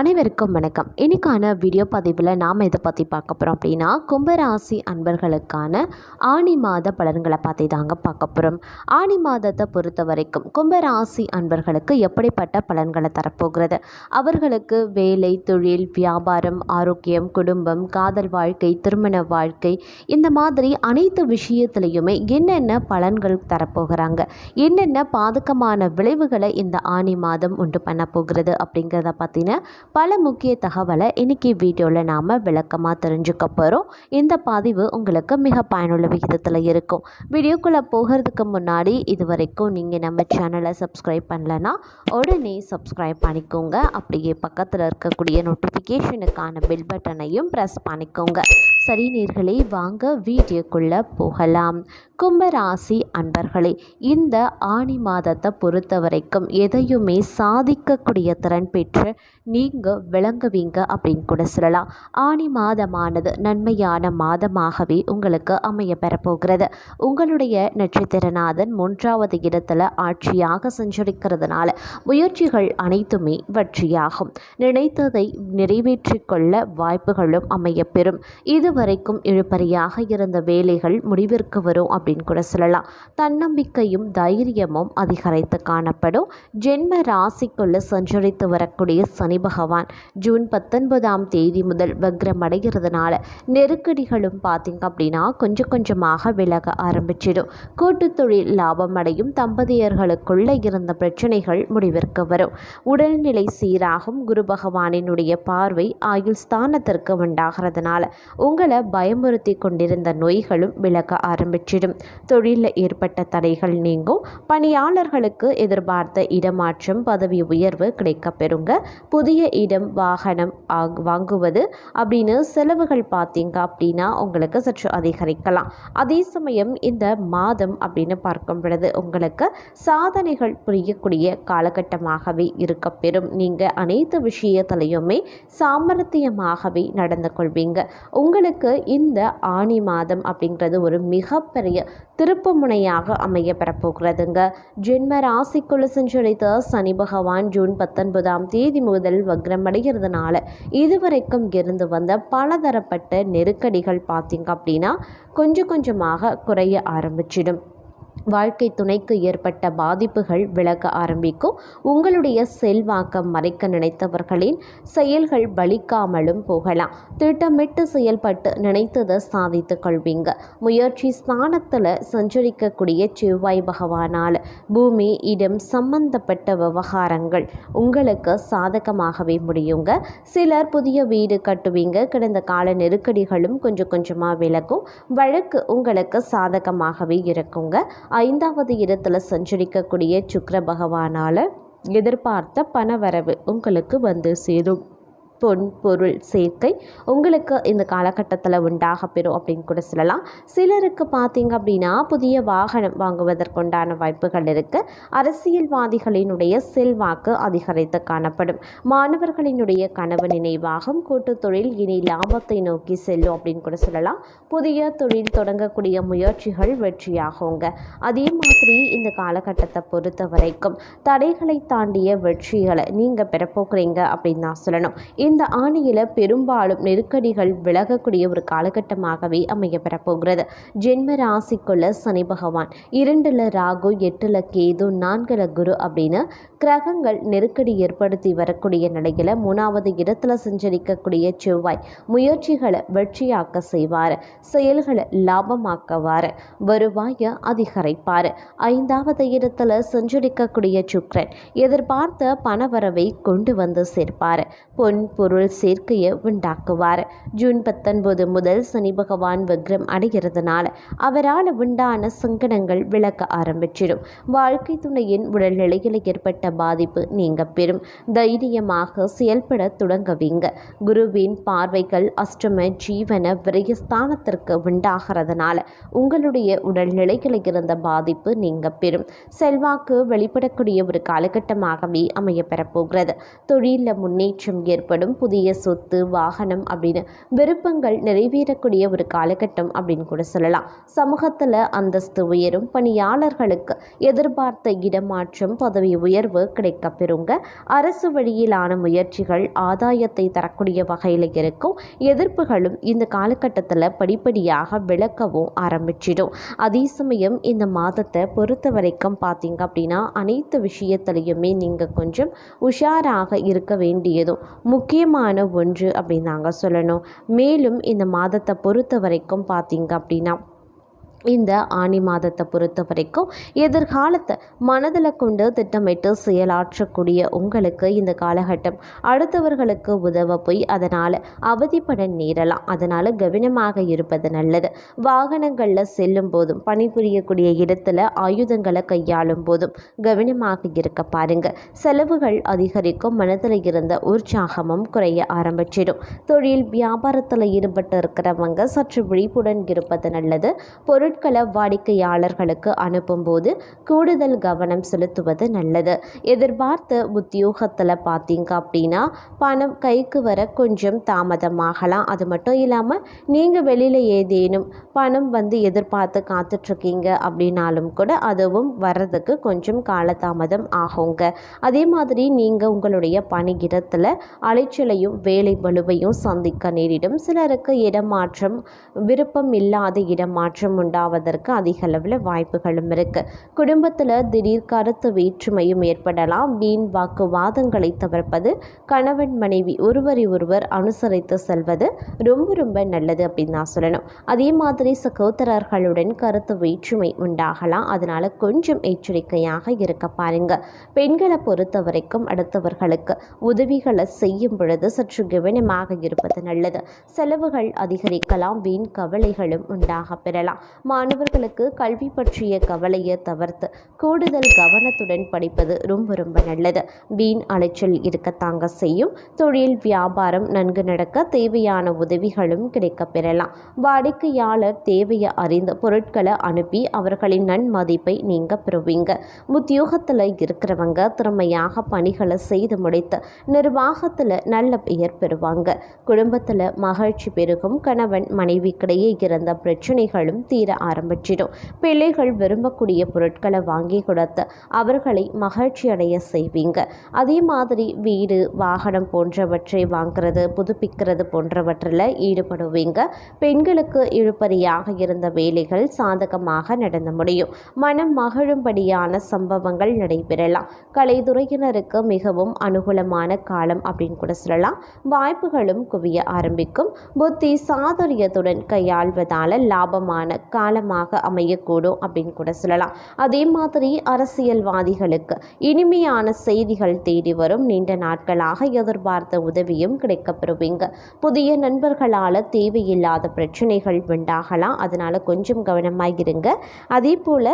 அனைவருக்கும் வணக்கம். இன்றைக்கான வீடியோ பதிவில் நாம் இதை பற்றி பார்க்க போகிறோம் அப்படின்னா கும்பராசி அன்பர்களுக்கான ஆணி மாத பலன்களை பற்றி தாங்க பார்க்க போகிறோம் ஆணி மாதத்தை பொறுத்த வரைக்கும் கும்பராசி அன்பர்களுக்கு எப்படிப்பட்ட பலன்களை தரப்போகிறது? அவர்களுக்கு வேலை தொழில் வியாபாரம் ஆரோக்கியம் குடும்பம் காதல் வாழ்க்கை திருமண வாழ்க்கை இந்த மாதிரி அனைத்து விஷயத்துலையுமே என்னென்ன பலன்கள் தரப்போகிறாங்க? என்னென்ன பாதகமான விளைவுகளை இந்த ஆணி மாதம் உண்டு பண்ண போகிறது அப்படிங்கிறத பற்றின பல முக்கிய தகவலை இன்னைக்கு வீடியோவில் நாம் விளக்கமாக தெரிஞ்சுக்க போகிறோம் இந்த பதிவு உங்களுக்கு மிக பயனுள்ள விகிதத்தில் இருக்கும். வீடியோக்குள்ளே போகிறதுக்கு முன்னாடி இது வரைக்கும் நீங்கள் நம்ம சேனலை சப்ஸ்கிரைப் பண்ணலன்னா உடனே சப்ஸ்கிரைப் பண்ணிக்கோங்க. அப்படியே பக்கத்தில் இருக்கக்கூடிய நோட்டிஃபிகேஷனுக்கான பில் பட்டனையும் ப்ரெஸ் பண்ணிக்கோங்க. சரி நேர்களே வாங்க வீடியோக்குள்ளே போகலாம். கும்பராசி அன்பர்களே இந்த ஆணி மாதத்தை பொறுத்த வரைக்கும் எதையுமே சாதிக்கக்கூடிய திறன் பெற்று நீங்கள் விளங்குவீங்க அப்படின்னு கூட சொல்லலாம். ஆணி மாதமானது நன்மையான மாதமாகவே உங்களுக்கு அமைய பெறப்போகிறது. உங்களுடைய நட்சத்திரநாதன் மூன்றாவது இடத்துல ஆட்சியாக சஞ்சரிக்கிறதுனால முயற்சிகள் அனைத்துமே வெற்றியாகும். நினைத்ததை நிறைவேற்றிக்கொள்ள வாய்ப்புகளும் அமையப்பெறும் வரைக்கும் இழுபறியாக இருந்த வேலைகள் முடிவிற்கு வரும் அப்படின்னு கூட சொல்லலாம். தன்னம்பிக்கையும் தைரியமும் அதிகரித்து காணப்படும். ஜென்ம ராசிக்குள்ள சஞ்சரித்து வரக்கூடிய சனி பகவான் ஜூன் பத்தொன்பதாம் தேதி முதல் வக்ரம் அடைகிறதுனால நெருக்கடிகளும் பார்த்திங்க அப்படின்னா கொஞ்சம் கொஞ்சமாக விலக ஆரம்பிச்சிடும். கூட்டு தொழில் லாபம் அடையும் தம்பதியர்களுக்குள்ள இருந்த பிரச்சனைகள் முடிவிற்கு வரும். உடல்நிலை சீராகும். குரு பகவானினுடைய பார்வை ஆயுள் ஸ்தானத்திற்கு உண்டாகிறதுனால உங்கள் பயமுறுத்தி கொண்டிருந்த நோய்களும் விலக ஆரம்பிச்சிடும். தொழிலில் ஏற்பட்ட தடைகள் நீங்கும். பணியாளர்களுக்கு எதிர்பார்த்த இடமாற்றம் பதவி உயர்வு கிடைக்கப்பெறுங்க. புதிய இடம் வாகனம் வாங்குவது அப்படின்னு செலவுகள் பார்த்தீங்க அப்படின்னா உங்களுக்கு சற்று அதிகரிக்கலாம். அதே சமயம் இந்த மாதம் அப்படின்னு பார்க்கும் பொழுது உங்களுக்கு சாதனைகள் புரியக்கூடிய காலகட்டமாகவே இருக்க பெறும் நீங்கள் அனைத்து விஷயத்திலையுமே சாமர்த்தியமாகவே நடந்து கொள்வீங்க. உங்களுக்கு இந்த ஆணி மாதம் அப்படிங்கிறது ஒரு மிகப்பெரிய திருப்பு முனையாக அமைய பெறப்போகிறதுங்க. ஜென்ம ராசிக்குள்ள சென்றடைத்த சனி பகவான் ஜூன் பத்தொன்பதாம் தேதி முதல் வக்ரம் அடைகிறதுனால இதுவரைக்கும் இருந்து வந்த பலதரப்பட்ட நெருக்கடிகள் பார்த்தீங்க அப்படின்னா கொஞ்சம் கொஞ்சமாக குறைய ஆரம்பிச்சிடும். வாழ்க்கை துணைக்கு ஏற்பட்ட பாதிப்புகள் விலக ஆரம்பிக்கும். உங்களுடைய செல்வாக்கம் மறைக்க நினைத்தவர்களின் செயல்கள் பலிக்காமலும் போகலாம். திட்டமிட்டு செயல்பட்டு நினைத்ததை சாதித்து கொள்வீங்க. முயற்சி ஸ்தானத்தில் சஞ்சரிக்கக்கூடிய செவ்வாய் பகவானால் பூமி இடம் சம்பந்தப்பட்ட விவகாரங்கள் உங்களுக்கு சாதகமாகவே முடியுங்க. சிலர் புதிய வீடு கட்டுவீங்க. கடந்த கால நெருக்கடிகளும் கொஞ்சம் கொஞ்சமாக விலகும். வழக்கு உங்களுக்கு சாதகமாகவே இருக்குங்க. ஐந்தாவது இடத்துல சஞ்சரிக்கக்கூடிய சுக்கர பகவானால் எதிர்பார்த்த பணவரவு உங்களுக்கு வந்து சேரும். பொன் பொருள் சேர்க்கை உங்களுக்கு இந்த காலகட்டத்தில் உண்டாக பெறும் அப்படின்னு கூட சொல்லலாம். சிலருக்கு பார்த்தீங்க அப்படின்னா புதிய வாகனம் வாங்குவதற்குண்டான வாய்ப்புகள் இருக்குது அரசியல்வாதிகளினுடைய செல்வாக்கு அதிகரித்து காணப்படும். மாணவர்களினுடைய கனவு நினைவாகும். கூட்டு தொழில் இனி லாபத்தை நோக்கி செல்லும் அப்படின்னு கூட சொல்லலாம். புதிய தொழில் தொடங்கக்கூடிய முயற்சிகள் வெற்றியாகுங்க. அதே மாதிரி இந்த காலகட்டத்தை பொறுத்த வரைக்கும் தடைகளை தாண்டிய வெற்றிகளை நீங்கள் பெறப்போகிறீங்க அப்படின்னு நான் சொல்லணும். இந்த ஆணியில் பெரும்பாலும் நெருக்கடிகள் விலகக்கூடிய ஒரு காலகட்டமாகவே அமைய போகிறது ஜென்ம ராசிக்குள்ள சனி பகவான் இரண்டுல ராகு எட்டுல கேது நான்குல குரு அப்படின்னு கிரகங்கள் நெருக்கடி ஏற்படுத்தி வரக்கூடிய நிலையில் மூணாவது இடத்துல சஞ்சரிக்கக்கூடிய செவ்வாய் முயற்சிகளை வெற்றியாக்க செய்வார். செயல்களை லாபமாக்குவார். வருவாயை அதிகரிப்பார். ஐந்தாவது இடத்துல சஞ்சரிக்கக்கூடிய சுக்ரன் எதிர்பார்த்த பணவரவை கொண்டு வந்து சேர்ப்பார். பொன் பொருள் சேர்க்கையை உண்டாக்குவார். ஜூன் பத்தொன்பது முதல் சனி பகவான் வக்ரம் அடைகிறதுனால அவரால் உண்டான சங்கடங்கள் விளக்க ஆரம்பிச்சிடும். வாழ்க்கை துணையின் உடல்நிலையில் ஏற்பட்ட பாதிப்பு நீங்க பெறும் தைரியமாக செயல்பட தொடங்குவீங்க. குருவின் பார்வைகள் அஷ்டம ஜீவன விரயஸ்தானத்திற்கு உண்டாகிறதுனால உங்களுடைய உடல்நிலையில் இருந்த பாதிப்பு நீங்க பெறும் செல்வாக்கு வெளிப்படக்கூடிய ஒரு காலகட்டமாகவே அமைய பெறப்போகிறது. தொழிலில் முன்னேற்றம் ஏற்படும். இருந்தாலும் புதிய சொத்து வாகனம் அப்படின்னு விருப்பங்கள் நிறைவேறக்கூடிய ஒரு காலகட்டம் அப்படின்னு கூட சொல்லலாம். சமூகத்தில் அந்தஸ்து உயரும் பணியாளர்களுக்கு எதிர்பார்த்த இடமாற்றம் பதவி உயர்வு கிடைக்க பெறுங்க அரசு வழியிலான முயற்சிகள் ஆதாயத்தை தரக்கூடிய வகையில் இருக்கும். எதிர்ப்புகளும் இந்த காலகட்டத்தில் படிப்படியாக விளக்கவும் ஆரம்பிச்சிடும். அதே சமயம் இந்த மாதத்தை பொறுத்த வரைக்கும் பார்த்தீங்க அப்படின்னா அனைத்து விஷயத்திலையுமே நீங்கள் கொஞ்சம் உஷாராக இருக்க வேண்டியதும் முக்கியமான ஒன்று அப்படின்னு நாங்கள் சொல்லணும். மேலும் இந்த மாதத்தை பொறுத்த வரைக்கும் பார்த்தீங்க அப்படின்னா இந்த ஆனி மாதத்தை பொறுத்த வரைக்கும் எதிர்காலத்தை மனதில் கொண்டு திட்டமிட்டு செயலாற்றக்கூடிய உங்களுக்கு இந்த காலகட்டம் அடுத்தவர்களுக்கு உதவ போய் அதனால் அவதிப்பட நேரலாம். அதனால் கவனமாக இருப்பது நல்லது. வாகனங்களில் செல்லும் போதும் பணிபுரியக்கூடிய இடத்துல ஆயுதங்களை கையாளும் போதும் கவனமாக இருக்க பாருங்க. செலவுகள் அதிகரிக்கும் மனதில் இருந்த உற்சாகமும் குறைய ஆரம்பிச்சிடும். தொழில் வியாபாரத்தில் ஈடுபட்டு இருக்கிறவங்க சற்று விழிப்புடன் இருப்பது நல்லது. பொருள் பொருட்களை வாடிக்கையாளர்களுக்கு அனுப்பும்போது கூடுதல் கவனம் செலுத்துவது நல்லது. எதிர்பார்த்த உத்தியோகத்தில் பார்த்தீங்க அப்படின்னா பணம் கைக்கு வர கொஞ்சம் தாமதமாகலாம். அது மட்டும் இல்லாமல் நீங்கள் வெளியில் ஏதேனும் பணம் வந்து எதிர்பார்த்து காத்துட்ருக்கீங்க அப்படின்னாலும் கூட அதுவும் வர்றதுக்கு கொஞ்சம் காலதாமதம் ஆகுங்க. அதே மாதிரி நீங்கள் உங்களுடைய பணியிடத்தில் அலைச்சலையும் வேலை வலுவையும் சந்திக்க நேரிடும். சிலருக்கு இடமாற்றம் விருப்பம் இல்லாத இடமாற்றம் உண்டா உண்டாவதற்கு அதிக அளவில் வாய்ப்புகளும் இருக்குது குடும்பத்தில் திடீர் கருத்து வேற்றுமையும் ஏற்படலாம். வீண் வாக்குவாதங்களை தவிர்ப்பது கணவன் மனைவி ஒருவரை ஒருவர் அனுசரித்து செல்வது ரொம்ப ரொம்ப நல்லது அப்படின்னு நான் சொல்லணும். அதே மாதிரி சகோதரர்களுடன் கருத்து வேற்றுமை உண்டாகலாம். அதனால் கொஞ்சம் எச்சரிக்கையாக இருக்க பாருங்க. பெண்களை பொறுத்த வரைக்கும் அடுத்தவர்களுக்கு உதவிகளை செய்யும் பொழுது சற்று கவனமாக இருப்பது நல்லது. செலவுகள் அதிகரிக்கலாம். வீண் கவலைகளும் உண்டாக பெறலாம். மாணவர்களுக்கு கல்வி பற்றிய கவலையை தவிர்த்து கூடுதல் கவனத்துடன் படிப்பது ரொம்ப ரொம்ப நல்லது. வீண் அலைச்சல் இருக்கத்தாங்க செய்யும். தொழில் வியாபாரம் நன்கு நடக்க தேவையான உதவிகளும் கிடைக்க பெறலாம். வாடிக்கையாளர் தேவையை அறிந்த பொருட்களை அனுப்பி அவர்களின் நன்மதிப்பை நீங்க பெறுவீங்க. உத்தியோகத்தில் இருக்கிறவங்க திறமையாக பணிகளை செய்து முடித்து நிர்வாகத்தில் நல்ல பெயர் பெறுவாங்க. குடும்பத்தில் மகிழ்ச்சி பெருகும். கணவன் மனைவிக்கிடையே இருந்த பிரச்சனைகளும் தீர ஆரம்பிச்சிடும். பிள்ளைகள் விரும்பக்கூடிய பொருட்களை வாங்கி கொடுத்து அவர்களை மகிழ்ச்சி அடைய செய்வீங்க. அதே மாதிரி வீடு வாகனம் போன்றவற்றை வாங்கிறது புதுப்பிக்கிறது போன்றவற்றில் ஈடுபடுவீங்க. பெண்களுக்கு இழுப்பறியாக இருந்த வேலைகள் சாதகமாக நடந்து முடியும். மனம் மகிழும்படியான சம்பவங்கள் நடைபெறலாம். கலைத்துறையினருக்கு மிகவும் அனுகூலமான காலம் அப்படின்னு கூட சொல்லலாம். வாய்ப்புகளும் குவிய ஆரம்பிக்கும். புத்தி சாதுரியத்துடன் கையாள்வதால லாபமான காலமாக அமையக்கூடும் அப்படின்னு கூட சொல்லலாம். அதே மாதிரி அரசியல்வாதிகளுக்கு இனிமையான செய்திகள் தேடி வரும். நீண்ட நாட்களாக எதிர்பார்த்த உதவியும் கிடைக்கப்பெறுவீங்க. புதிய நண்பர்களால் தேவையில்லாத பிரச்சனைகள் உண்டாகலாம். அதனால் கொஞ்சம் கவனமாக இருங்க. அதே போல்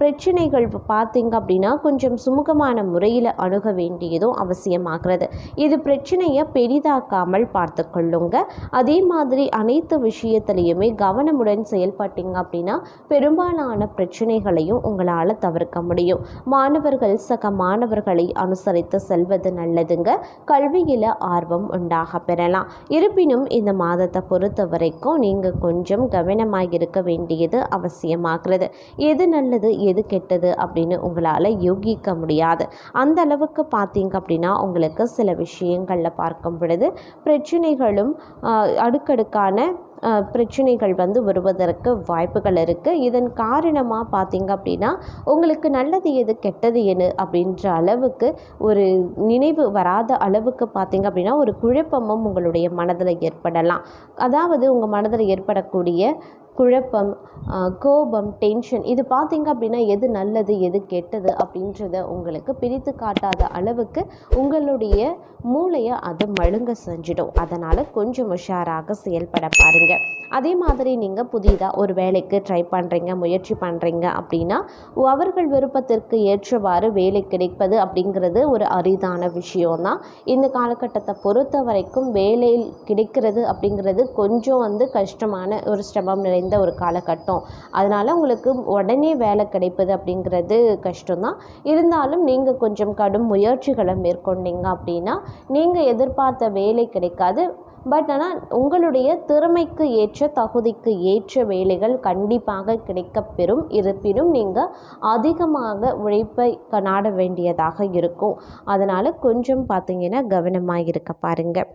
பிரச்சனைகள் பார்த்தீங்க அப்படின்னா கொஞ்சம் சுமூகமான முறையில் அணுக வேண்டியதும் அவசியமாகிறது. இது பிரச்சனையை பெரிதாக்காமல் பார்த்து கொள்ளுங்க. அதே மாதிரி அனைத்து விஷயத்திலையுமே கவனமுடன் செயல்பட்டீங்க அப்படின்னா பெரும்பாலான பிரச்சனைகளையும் உங்களால் தவிர்க்க முடியும். மாணவர்கள் சக மாணவர்களை அனுசரித்து செல்வது நல்லதுங்க. கல்வியில் ஆர்வம் உண்டாக பெறலாம். இருப்பினும் இந்த மாதத்தை பொறுத்த வரைக்கும் நீங்கள் கொஞ்சம் கவனமாக இருக்க வேண்டியது அவசியமாகிறது. எது நல்லது எது கெட்டது அப்படின்னு உங்களால் யூகிக்க முடியாது. அந்த அளவுக்கு பார்த்தீங்க அப்படின்னா உங்களுக்கு சில விஷயங்களில் பார்க்கும் பொழுது பிரச்சனைகளும் அடுக்கடுக்கான பிரச்சனைகள் வந்து வருவதற்கு வாய்ப்புகள் இருக்குது இதன் காரணமாக பார்த்திங்க அப்படின்னா உங்களுக்கு நல்லது எது கெட்டது எது அப்படின்ற அளவுக்கு ஒரு நினைவு வராத அளவுக்கு பார்த்திங்க அப்படின்னா ஒரு குழப்பமும் உங்களுடைய மனதில் ஏற்படலாம். அதாவது உங்கள் மனதில் ஏற்படக்கூடிய குழப்பம் கோபம் டென்ஷன் இது பார்த்திங்க அப்படின்னா எது நல்லது எது கெட்டது அப்படின்றத உங்களுக்கு பிரித்து காட்டாத அளவுக்கு உங்களுடைய மூளையை அது மழுங்க செஞ்சிடும். அதனால் கொஞ்சம் உஷாராக செயல்பட பாருங்கள் அதே மாதிரி நீங்கள் புதிதாக ஒரு வேலைக்கு ட்ரை பண்ணுறீங்க முயற்சி பண்ணுறீங்க அப்படின்னா அவர்கள் விருப்பத்திற்கு ஏற்றவாறு வேலை கிடைப்பது அப்படிங்கிறது ஒரு அரிதான விஷயம்தான். இந்த காலகட்டத்தை பொறுத்த வரைக்கும் வேலை கிடைக்கிறது அப்படிங்கிறது கொஞ்சம் வந்து கஷ்டமான ஒரு சிரமம் நிறைந்த இந்த ஒரு காலகட்டம். அதனால் உங்களுக்கு உடனே வேலை கிடைப்பது அப்படிங்கிறது கஷ்டம்தான். இருந்தாலும் நீங்கள் கொஞ்சம் கடும் முயற்சிகளை மேற்கொண்டீங்க அப்படின்னா நீங்கள் எதிர்பார்த்த வேலை கிடைக்காது. பட் ஆனால் உங்களுடைய திறமைக்கு ஏற்ற தகுதிக்கு ஏற்ற வேலைகள் கண்டிப்பாக கிடைக்கப்பெறும். இருப்பினும் நீங்கள் அதிகமாக உழைப்பை நாட வேண்டியதாக இருக்கும். அதனால் கொஞ்சம் பார்த்தீங்கன்னா கவனமாக இருக்க பாருங்கள்